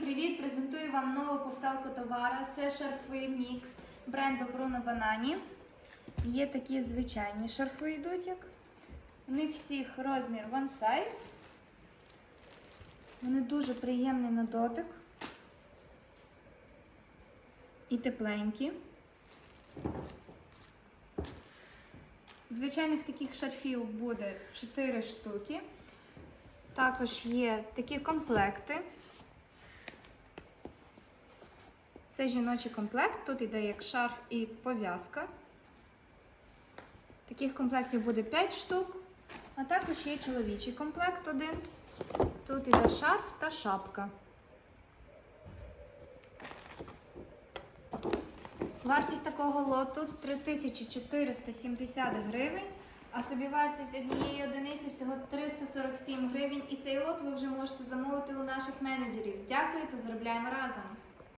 привіт! Презентую вам нову поставку товара. Це шарфи мікс бренду Bruno Banani. Є такі звичайні шарфи йдуть як. У них всіх розмір one size. Вони дуже приємні на дотик. І тепленькі. Звичайних таких шарфів буде 4 штуки. Також є такі комплекти. Це жіночий комплект. Тут іде як шарф і пов'язка. Таких комплектів буде 5 штук. А також є чоловічий комплект один. Тут іде шарф та шапка. Вартість такого лоту 3470 гривень, а собівартість однієї одиниці всього 347 гривень. І цей лот ви вже можете замовити у наших менеджерів. Дякую та заробляємо разом!